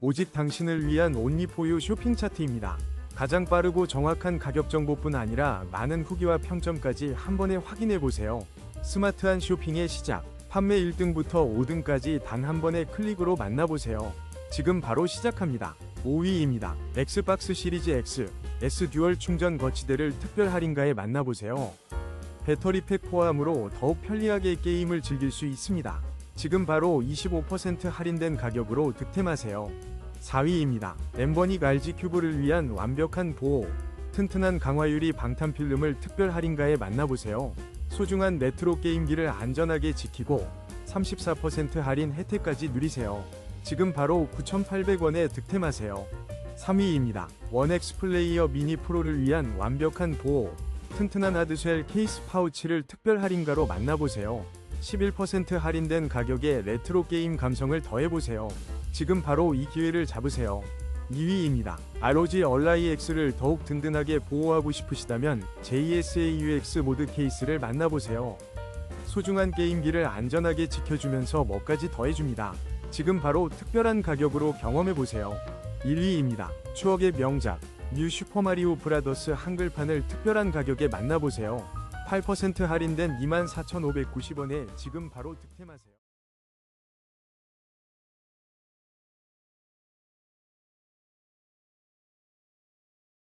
오직 당신을 위한 온리포유 쇼핑 차트입니다. 가장 빠르고 정확한 가격 정보뿐 아니라 많은 후기와 평점까지 한 번에 확인해 보세요. 스마트한 쇼핑의 시작. 판매 1등부터 5등까지 단 한 번의 클릭으로 만나보세요. 지금 바로 시작합니다. 5위입니다. 엑스박스 시리즈 X, S 듀얼 충전 거치대를 특별 할인가에 만나보세요. 배터리 팩 포함으로 더욱 편리하게 게임을 즐길 수 있습니다. 지금 바로 25% 할인된 가격으로 득템하세요. 4위입니다. 엠버닉 RG 큐브를 위한 완벽한 보호, 튼튼한 강화유리 방탄 필름을 특별 할인가에 만나보세요. 소중한 레트로 게임기를 안전하게 지키고 34% 할인 혜택까지 누리세요. 지금 바로 9,800원에 득템하세요. 3위입니다. 원엑스 플레이어 미니 프로를 위한 완벽한 보호, 튼튼한 하드쉘 케이스 파우치를 특별 할인가로 만나보세요. 11% 할인된 가격에 레트로 게임 감성을 더해보세요. 지금 바로 이 기회를 잡으세요. 2위입니다. ROG 얼라이 X를 더욱 든든하게 보호하고 싶으시다면 JSAUX 모드 케이스를 만나보세요. 소중한 게임기를 안전하게 지켜주면서 뭐까지 더해줍니다. 지금 바로 특별한 가격으로 경험해보세요. 1위입니다. 추억의 명작 뉴 슈퍼마리오 브라더스 한글판을 특별한 가격에 만나보세요. 8% 할인된 24,590원에 지금 바로 득템하세요.